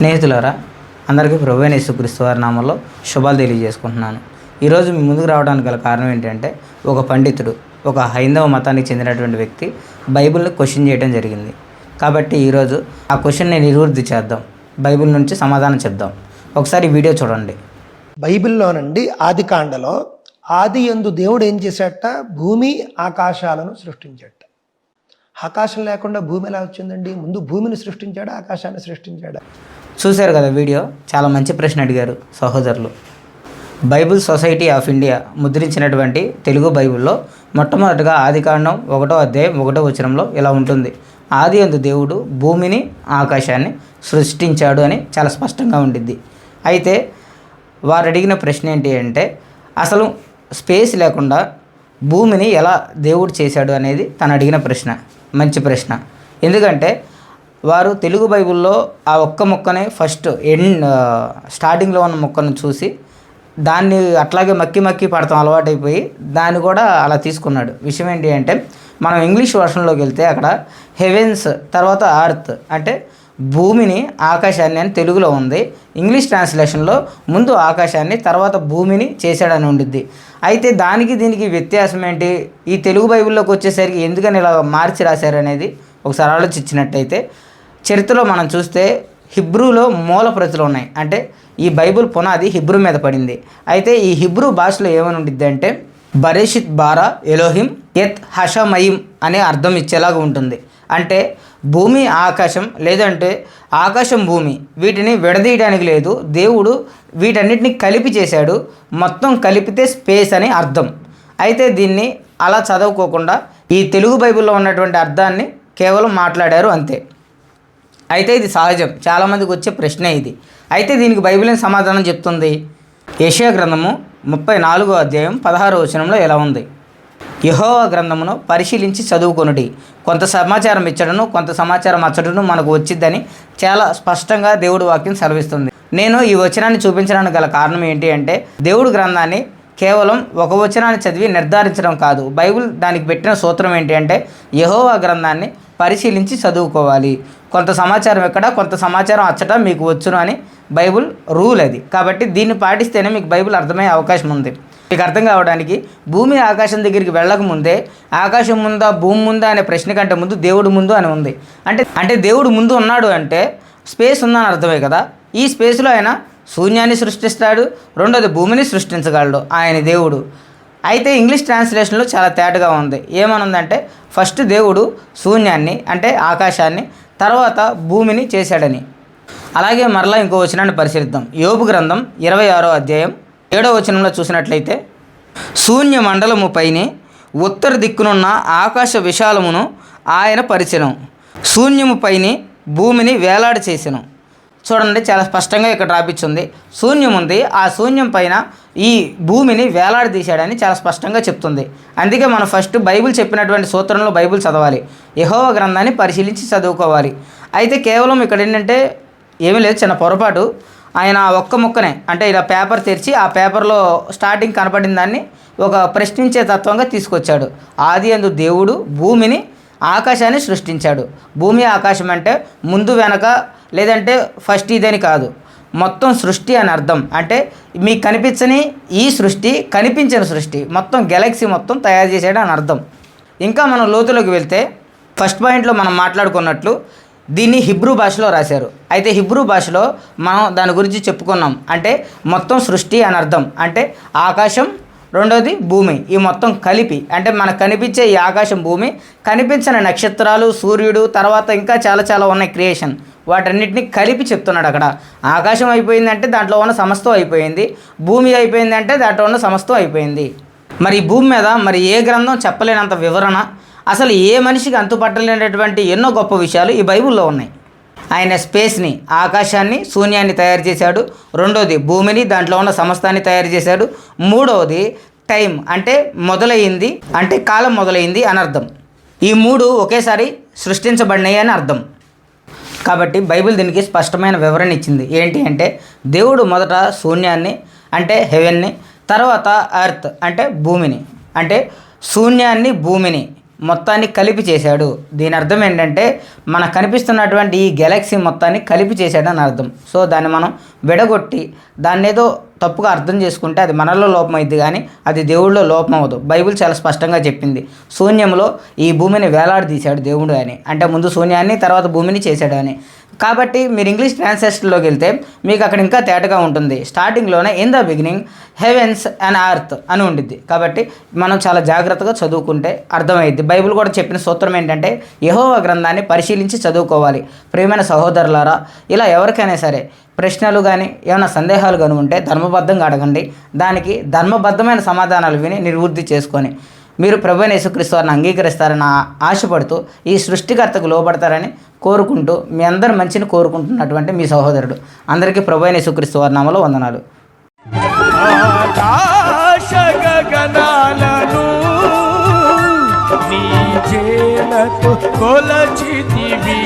స్నేహితులారా అందరికీ ప్రభువైన యేసుక్రీస్తు వారి నామంలో శుభాలు తెలియజేసుకుంటున్నాను. ఈరోజు మీ ముందుకు రావడానికి గల కారణం ఏంటంటే ఒక పండితుడు ఒక హైందవ మతానికి చెందినటువంటి వ్యక్తి బైబిల్ని క్వశ్చన్ చేయడం జరిగింది. కాబట్టి ఈరోజు ఆ క్వశ్చన్ని నివృత్తి చేద్దాం. బైబిల్ నుంచి సమాధానం చెప్దాం. ఒకసారి వీడియో చూడండి. బైబిల్లోనండి ఆది కాండలో ఆది ఎందు దేవుడు ఏం చేశాట భూమి ఆకాశాలను సృష్టించాట ఆకాశం లేకుండా భూమి ఎలా వచ్చిందండి? ముందు భూమిని సృష్టించాడా? ఆకాశాన్ని సృష్టించాడా? చూశారు కదా వీడియో? చాలా మంచి ప్రశ్న అడిగారు సహోదరులు. బైబిల్ సొసైటీ ఆఫ్ ఇండియా ముద్రించినటువంటి తెలుగు బైబిల్లో మొట్టమొదటిగా ఆదికాండం ఒకటో అధ్యాయం ఒకటో వచనంలో ఇలా ఉంటుంది. ఆది అందు దేవుడు భూమిని ఆకాశాన్ని సృష్టించాడు అని చాలా స్పష్టంగా ఉండిద్ది. అయితే వారు అడిగిన ప్రశ్న ఏంటి అంటే అసలు స్పేస్ లేకుండా భూమిని ఎలా దేవుడు చేశాడు అనేది తను అడిగిన ప్రశ్న మంచి ప్రశ్న. ఎందుకంటే వారు తెలుగు బైబిల్లో ఆ ఒక్క మొక్కనే ఫస్ట్ ఎండ్ స్టార్టింగ్లో ఉన్న మొక్కను చూసి దాన్ని అట్లాగే మక్కి మక్కి పడతాం అలవాటైపోయి దాన్ని కూడా అలా తీసుకున్నాడు. విషయం ఏంటి అంటే మనం ఇంగ్లీష్ వర్షన్లోకి వెళ్తే అక్కడ హెవెన్స్ తర్వాత అర్త్ అంటే భూమిని ఆకాశాన్ని అని తెలుగులో ఉంది. ఇంగ్లీష్ ట్రాన్స్లేషన్లో ముందు ఆకాశాన్ని తర్వాత భూమిని చేశాడని ఉండిద్ది. అయితే దానికి దీనికి వ్యత్యాసం ఏంటి? ఈ తెలుగు బైబిల్లోకి వచ్చేసరికి ఎందుకని ఇలా మార్చి రాశారనేది ఒకసారి ఆలోచించినట్టయితే చరిత్రలో మనం చూస్తే హిబ్రూలో మూల ప్రతులు ఉన్నాయి. అంటే ఈ బైబిల్ పునాది హిబ్రూ మీద పడింది. అయితే ఈ హిబ్రూ భాషలో ఏమని ఉండిద్ది అంటే బరేషిత్ బారా ఎలోహిం ఎత్ హషమయిం అనే అర్థం ఇచ్చేలాగా ఉంటుంది. అంటే భూమి ఆకాశం లేదంటే ఆకాశం భూమి. వీటిని విడదీయడానికి లేదు. దేవుడు వీటన్నిటిని కలిపి చేశాడు. మొత్తం కలిపితే స్పేస్ అని అర్థం. అయితే దీన్ని అలా చదువుకోకుండా ఈ తెలుగు బైబిల్లో ఉన్నటువంటి అర్థాన్ని కేవలం మాట్లాడారు అంతే. అయితే ఇది సహజం. చాలామందికి వచ్చే ప్రశ్నే ఇది. అయితే దీనికి బైబిల్ సమాధానం చెప్తుంది? ఏషియా గ్రంథము ముప్పై నాలుగో అధ్యాయం పదహారో వచనంలో ఎలా ఉంది? యహోవా గ్రంథమును పరిశీలించి చదువుకొనుడి. కొంత సమాచారం ఇచ్చడను కొంత సమాచారం అచ్చడను మనకు వచ్చిద్దని చాలా స్పష్టంగా దేవుడు వాక్యం సెలవిస్తుంది. నేను ఈ వచనాన్ని చూపించడానికి గల కారణం ఏంటి అంటే దేవుడు గ్రంథాన్ని కేవలం ఒక వచనాన్ని చదివి నిర్ధారించడం కాదు. బైబిల్ దానికి పెట్టిన సూత్రం ఏంటి అంటే యహోవా గ్రంథాన్ని పరిశీలించి చదువుకోవాలి. కొంత సమాచారం ఎక్కడ కొంత సమాచారం అచ్చట మీకు వచ్చును అని బైబిల్ రూల్ అది. కాబట్టి దీన్ని పాటిస్తేనే మీకు బైబిల్ అర్థమయ్యే అవకాశం ఉంది. మీకు అర్థం కావడానికి భూమి ఆకాశం దగ్గరికి వెళ్ళక ముందే ఆకాశం ముందా భూమి ముందా అనే ప్రశ్న కంటే ముందు దేవుడు ముందు అని ఉంది. అంటే అంటే దేవుడు ముందు ఉన్నాడు అంటే స్పేస్ ఉందని అర్థమే కదా. ఈ స్పేస్లో ఆయన శూన్యాన్ని సృష్టిస్తాడు రెండోది భూమిని సృష్టించగలడు ఆయన దేవుడు. అయితే ఇంగ్లీష్ ట్రాన్స్లేషన్లో చాలా తేటగా ఉంది. ఏమనుందంటే ఫస్ట్ దేవుడు శూన్యాన్ని అంటే ఆకాశాన్ని తర్వాత భూమిని చేశాడని. అలాగే మరలా ఇంకో వచనాన్ని పరిశీలిద్దాం. యోబు గ్రంథం ఇరవై ఆరో అధ్యాయం ఏడో వచనంలో చూసినట్లయితే శూన్య మండలము పైనే ఉత్తర దిక్కునున్న ఆకాశ విశాలమును ఆయన పరిచయం శూన్యము పైనే భూమిని వేలాడ చేసెను చూడండి చాలా స్పష్టంగా ఇక్కడ రాపించింది శూన్యం ఉంది. ఆ శూన్యం పైన ఈ భూమిని వేలాడదీశాడని చాలా స్పష్టంగా చెప్తుంది. అందుకే మనం ఫస్ట్ బైబిల్ చెప్పినటువంటి సూత్రంలో బైబిల్ చదవాలి. యహోవ గ్రంథాన్ని పరిశీలించి చదువుకోవాలి. అయితే కేవలం ఇక్కడ ఏంటంటే ఏమీ లేదు చిన్న పొరపాటు. ఆయన ఒక్క ముక్కనే అంటే ఇలా పేపర్ తెరిచి ఆ పేపర్లో స్టార్టింగ్ కనపడిన దాన్ని ఒక ప్రశ్నించే తత్వంగా తీసుకొచ్చాడు. ఆది అందు దేవుడు భూమిని ఆకాశాన్ని సృష్టించాడు. భూమి ఆకాశం అంటే ముందు వెనక లేదంటే ఫస్ట్ ఇదని కాదు. మొత్తం సృష్టి అని అర్థం. అంటే మీకు కనిపించని ఈ సృష్టి కనిపించిన సృష్టి మొత్తం గెలాక్సీ మొత్తం తయారు చేసాడు అని అర్థం. ఇంకా మనం లోతులోకి వెళ్తే ఫస్ట్ పాయింట్లో మనం మాట్లాడుకున్నట్లు దీన్ని హిబ్రూ భాషలో రాశారు. అయితే హిబ్రూ భాషలో మనం దాని గురించి చెప్పుకున్నాం. అంటే మొత్తం సృష్టి అని అర్థం. అంటే ఆకాశం రెండోది భూమి. ఈ మొత్తం కలిపి అంటే మనకు కనిపించే ఈ ఆకాశం భూమి కనిపించని నక్షత్రాలు సూర్యుడు తర్వాత ఇంకా చాలా చాలా ఉన్నాయి క్రియేషన్. వాటన్నిటిని కలిపి చెప్తున్నాడు అక్కడ. ఆకాశం అయిపోయిందంటే దాంట్లో ఉన్న సమస్తం అయిపోయింది. భూమి అయిపోయిందంటే దాంట్లో ఉన్న సమస్తం అయిపోయింది. మరి ఈ భూమి మీద మరి ఏ గ్రంథం చెప్పలేనంత వివరణ? అసలు ఏ మనిషికి అంతుపట్టలేనటువంటి ఎన్నో గొప్ప విషయాలు ఈ బైబిల్లో ఉన్నాయి. ఆయన స్పేస్ని ఆకాశాన్ని శూన్యాన్ని తయారు చేశాడు. రెండోది భూమిని దాంట్లో ఉన్న సమస్తాన్ని తయారు చేశాడు. మూడవది టైం అంటే మొదలయ్యింది అంటే కాలం మొదలైంది అని అర్థం. ఈ మూడు ఒకేసారి సృష్టించబడినాయి అని అర్థం. కాబట్టి బైబిల్ దీనికి స్పష్టమైన వివరణ ఇచ్చింది. ఏంటి అంటే దేవుడు మొదట శూన్యాన్ని అంటే హెవెన్ని తర్వాత అర్త్ అంటే భూమిని అంటే శూన్యాన్ని భూమిని మొత్తాన్ని కలిపి చేశాడు. దీని అర్థం ఏంటంటే మనకు కనిపిస్తున్నటువంటి ఈ గెలాక్సీ మొత్తాన్ని కలిపి చేశాడని అర్థం. సో దాన్ని మనం విడగొట్టి దాన్ని ఏదో తప్పుగా అర్థం చేసుకుంటే అది మనలో లోపం అయింది కానీ అది దేవుడిలో లోపం అవ్వదు బైబిల్ చాలా స్పష్టంగా చెప్పింది. శూన్యంలో ఈ భూమిని వేలాడదీశాడు దేవుడు అని. అంటే ముందు శూన్యాన్ని తర్వాత భూమిని చేశాడు అని. కాబట్టి మీరు ఇంగ్లీష్ ట్రాన్స్లేషన్లోకి వెళ్తే మీకు అక్కడ ఇంకా తేటగా ఉంటుంది. స్టార్టింగ్లోనే in the beginning heavens and earth అని ఉండిద్ది. కాబట్టి మనం చాలా జాగ్రత్తగా చదువుకుంటే అర్థమైద్ది. బైబిల్ కూడా చెప్పిన సూత్రం ఏంటంటే యహోవ గ్రంథాన్ని పరిశీలించి చదువుకోవాలి. ప్రియమైన సహోదరులారా ఇలా ఎవరికైనా సరే ప్రశ్నలు కానీ ఏమైనా సందేహాలు కానీ ఉంటే ధర్మబద్ధంగా అడగండి. దానికి ధర్మబద్ధమైన సమాధానాలు విని నిర్వృద్ధి చేసుకొని మీరు ప్రభు యేసుక్రీస్తు వారిని అంగీకరిస్తారని ఆశపడుతూ ఈ సృష్టికర్తకు లోపడతారని కోరుకుంటూ మీ అందరి మంచిని కోరుకుంటున్నటువంటి మీ సహోదరుడు. అందరికీ ప్రభు యేసుక్రీస్తు వారి నామలో వందనాలు. కొలచితివి.